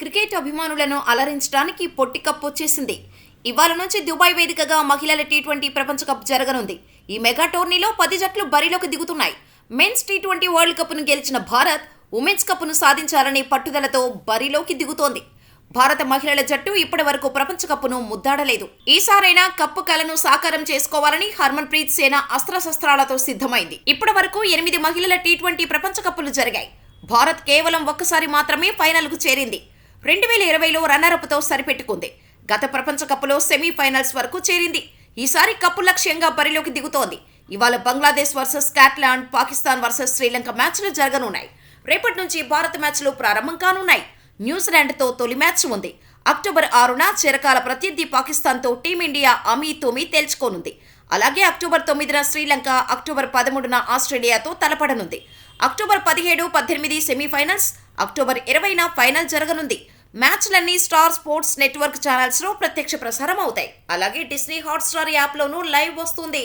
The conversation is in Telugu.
క్రికెట్ అభిమానులను అలరించడానికి పొట్టి కప్ వచ్చేసింది. ఇవాళ నుంచి దుబాయ్ వేదికగా మహిళల టీ ట్వంటీ ప్రపంచ కప్ జరగనుంది. ఈ మెగా టోర్నీలో పది జట్లు బరిలోకి దిగుతున్నాయి. మెన్స్ టీ ట్వంటీ వరల్డ్ కప్ను గెలిచిన భారత్ ఉమెన్స్ కప్ను సాధించాలనే పట్టుదలతో బరిలోకి దిగుతోంది. భారత మహిళల జట్టు ఇప్పటి వరకు ప్రపంచ కప్పును ముద్దాడలేదు. ఈసారైనా కప్పు కలను సాకారం చేసుకోవాలని హర్మన్ ప్రీత్ సేన అస్త్రశస్త్రాలతో సిద్ధమైంది. ఇప్పటి వరకు ఎనిమిది మహిళల టీ ట్వంటీ ప్రపంచ కప్పులు జరిగాయి. భారత్ కేవలం ఒక్కసారి మాత్రమే ఫైనల్కు చేరింది. రెండు వేల ఇరవైలో రన్నరప్తో సరిపెట్టుకుంది. గత ప్రపంచ కప్పులో సెమీఫైనల్స్ వరకు చేరింది. ఈసారి కప్పు లక్ష్యంగా బరిలోకి దిగుతోంది. ఇవాళ Bangladesh versus Scotland Pakistan versus Sri Lanka మ్యాచ్లు జరగనున్నాయి. రేపటి నుంచి భారత్ మ్యాచ్లు ప్రారంభం కానున్నాయి. న్యూజిలాండ్తో తొలి మ్యాచ్ ఉంది. అక్టోబర్ ఆరున చిరకాల ప్రత్యర్థి పాకిస్తాన్తో టీమిండియా అమీ తొమి తేల్చుకోనుంది. అలాగే అక్టోబర్ తొమ్మిదిన శ్రీలంక అక్టోబర్ పదమూడున ఆస్ట్రేలియాతో తలపడనుంది. అక్టోబర్ పదిహేడు పద్దెనిమిది సెమీఫైనల్స్ అక్టోబర్ ఇరవైన ఫైనల్ జరగనుంది. మ్యాచ్లన్నీ స్టార్ స్పోర్ట్స్ నెట్వర్క్ ఛానల్స్లో ప్రత్యక్ష ప్రసారం అవుతాయి అలాగే డిస్నీ హాట్స్టార్ యాప్లోనూ లైవ్ వస్తుంది.